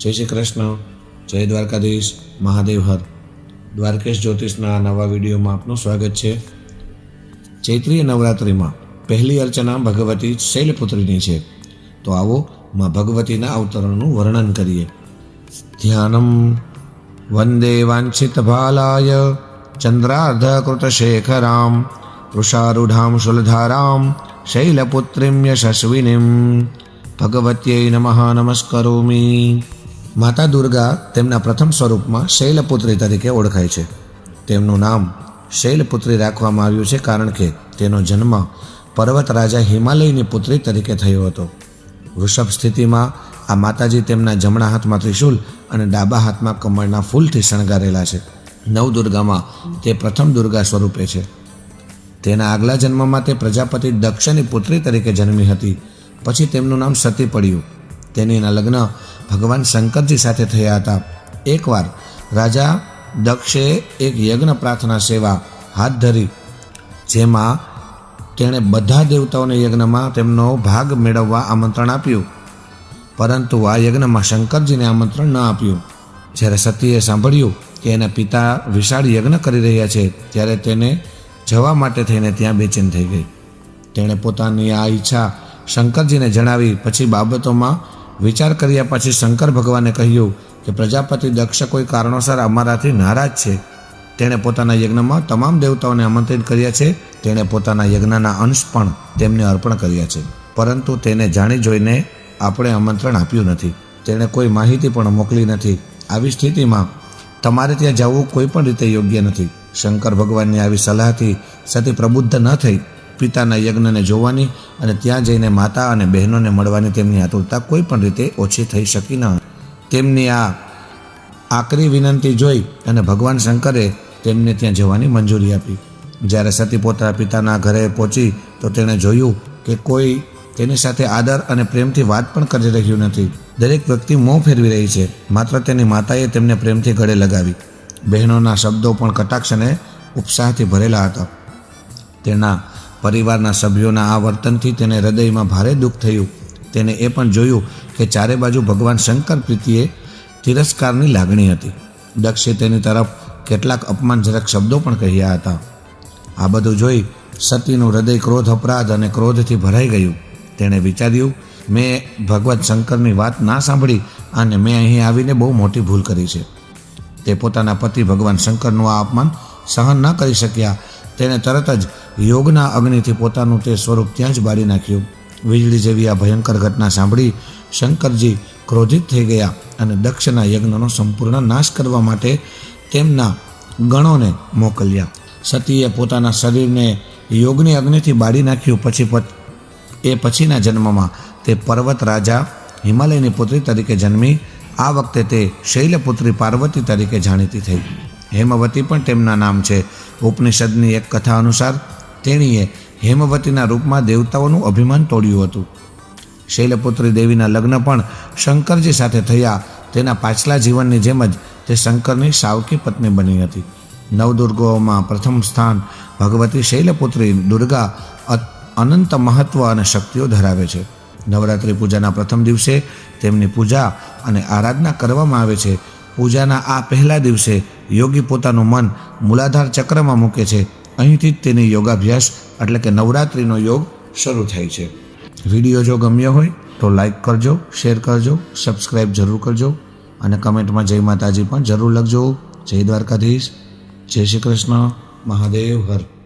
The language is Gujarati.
જય શ્રી કૃષ્ણ, જય દ્વારકાધીશ, મહાદેવ હર. દ્વારકેશ જ્યોતિષના નવા વિડીયોમાં આપનું સ્વાગત છે. ચૈત્રીય નવરાત્રિમાં પહેલી અર્ચના ભગવતી શૈલપુત્રીની છે. તો આવો માં ભગવતીના અવતરણનું વર્ણન કરીએ. ધ્યાનમ વંદે વાંછિત ભાલાય, ચંદ્રાર્ધકૃતશેખરામ વૃષારૂઢામ શુલધારામ, શૈલપુત્રીમ યશસ્વિનીમ. ભગવત્यै નમઃ નમસ્કરોમિ. માતા દુર્ગા તેમના પ્રથમ સ્વરૂપમાં શૈલપુત્રી તરીકે ઓળખાય છે. તેમનું નામ શૈલપુત્રી રાખવામાં આવ્યું છે કારણ કે તેનો જન્મ પર્વત રાજા હિમાલયની પુત્રી તરીકે થયો હતો. વૃષભ સ્થિતિમાં આ માતાજી તેમના જમણા હાથમાં ત્રિશૂલ અને ડાબા હાથમાં કમળના ફૂલથી શણગારેલા છે. નવદુર્ગામાં તે પ્રથમ દુર્ગા સ્વરૂપે છે. તેના આગલા જન્મમાં તે પ્રજાપતિ દક્ષની પુત્રી તરીકે જન્મી હતી. પછી તેમનું નામ સતી પડ્યું. તેનીના લગ્ન ભગવાન શંકરજી સાથે થયા હતા. એકવાર રાજા દક્ષે એક યજ્ઞ પ્રાર્થના સેવા હાથ ધરી, જેમાં તેણે બધા દેવતાઓને યજ્ઞમાં તેમનો ભાગ મેળવવા આમંત્રણ આપ્યું. પરંતુ આ યજ્ઞમાં શંકરજીને આમંત્રણ ન આપ્યું. જ્યારે સતીએ સાંભળ્યું કે એના પિતા વિશાળ યજ્ઞ કરી રહ્યા છે, ત્યારે તેને જવા માટે થઈને ત્યાં બેચેન થઈ ગઈ. તેણે પોતાની આ ઈચ્છા શંકરજીને જણાવી, પછી બાબતોમાં વિચાર કર્યા પછી શંકર ભગવાને કહ્યું કે, પ્રજાપતિ દક્ષ કોઈ કારણોસર અમારાથી નારાજ છે. તેણે પોતાના યજ્ઞમાં તમામ દેવતાઓને આમંત્રિત કર્યા છે. તેણે પોતાના યજ્ઞના અંશ પણ તેમને અર્પણ કર્યા છે. પરંતુ તેને જાણી જોઈને આપણે આમંત્રણ આપ્યું નથી. તેણે કોઈ માહિતી પણ મોકલી નથી. આવી સ્થિતિમાં તમારે ત્યાં જવું કોઈ પણ રીતે યોગ્ય નથી. શંકર ભગવાનની આવી સલાહથી સતી પ્રબુદ્ધ ન થઈ પિતાના યજ્ઞને જોવાની અને ત્યાં જઈને માતા અને બહેનોને મળવાની તેમની આતુરતા કોઈ પણ રીતે ઓછી થઈ શકી ન. તેમની આ આકરી વિનંતી જોઈ અને ભગવાન શંકરે તેમને ત્યાં જવાની મંજૂરી આપી. જ્યારે સતી પોતાના પિતાના ઘરે પહોંચી તો તેણે જોયું કે કોઈ તેની સાથે આદર અને પ્રેમથી વાત પણ કરી રહ્યું નથી. દરેક વ્યક્તિ મોં ફેરવી રહી છે. માત્ર તેની માતાએ તેમને પ્રેમથી ગળે લગાવી. બહેનોના શબ્દો પણ કટાક્ષ અને ઉત્સાહથી ભરેલા હતા. તેના પરિવારના સભ્યોના આ વર્તનથી તેને હૃદયમાં ભારે દુઃખ થયું. તેને એ પણ જોયું કે ચારે બાજુ ભગવાન શંકર પ્રીતિએ તિરસ્કારની લાગણી હતી. દક્ષે તેની તરફ કેટલાક અપમાનજનક શબ્દો પણ કહ્યા હતા. આ બધું જોઈ સતીનું હૃદય ક્રોધ, અપરાધ અને ક્રોધથી ભરાઈ ગયું. તેણે વિચાર્યું, મેં ભગવત શંકરની વાત ના સાંભળી અને મેં અહીં આવીને બહુ મોટી ભૂલ કરી છે. તે પોતાના પતિ ભગવાન શંકરનું આ અપમાન સહન ન કરી શક્યા. તેણે તરત જ યોગના અગ્નિથી પોતાનું તે સ્વરૂપ ત્યાં જ બાળી નાખ્યું. વીજળી જેવી આ ભયંકર ઘટના સાંભળી શંકરજી ક્રોધિત થઈ ગયા અને દક્ષના યજ્ઞનો સંપૂર્ણ નાશ કરવા માટે તેમના ગણોને મોકલ્યા. સતીએ પોતાના શરીરને યોગની અગ્નિથી બાળી નાખ્યું પછી એ પછીના જન્મમાં તે પર્વત રાજા હિમાલયની પુત્રી તરીકે જન્મી, આ વખતે તે શૈલપુત્રી પાર્વતી તરીકે જાણીતી થઈ. હેમવતી પણ તેમના નામ છે. ઉપનિષદની એક કથા અનુસાર તેણીએ હેમવતીના રૂપમાં દેવતાઓનું અભિમાન તોડ્યું હતું. શૈલપુત્રી દેવીના લગ્ન પણ શંકરજી સાથે થયા. તેના પાછલા જીવનની જેમ જ તે શંકરની સાવકી પત્ની બની હતી. નવદુર્ગોમાં પ્રથમ સ્થાન ભગવતી શૈલપુત્રી દુર્ગા અનંત મહત્વ અને શક્તિઓ ધરાવે છે. નવરાત્રિ પૂજાના પ્રથમ દિવસે તેમની પૂજા અને આરાધના કરવામાં આવે છે. પૂજાના આ પહેલા દિવસે યોગી પોતાનું મન મૂલાધાર ચક્રમાં મૂકે છે. અહીંથી જ તેની યોગાભ્યાસ એટલે કે નવરાત્રિનો યોગ શરૂ થાય છે. વીડિયો જો ગમ્યો હોય તો લાઈક કરજો, શેર કરજો સબસ્ક્રાઈબ જરૂર કરજો અને કમેન્ટમાં જય માતાજી પણ જરૂર લખજો. જય દ્વારકાધીશ, જય શ્રી કૃષ્ણ, મહાદેવ, હર.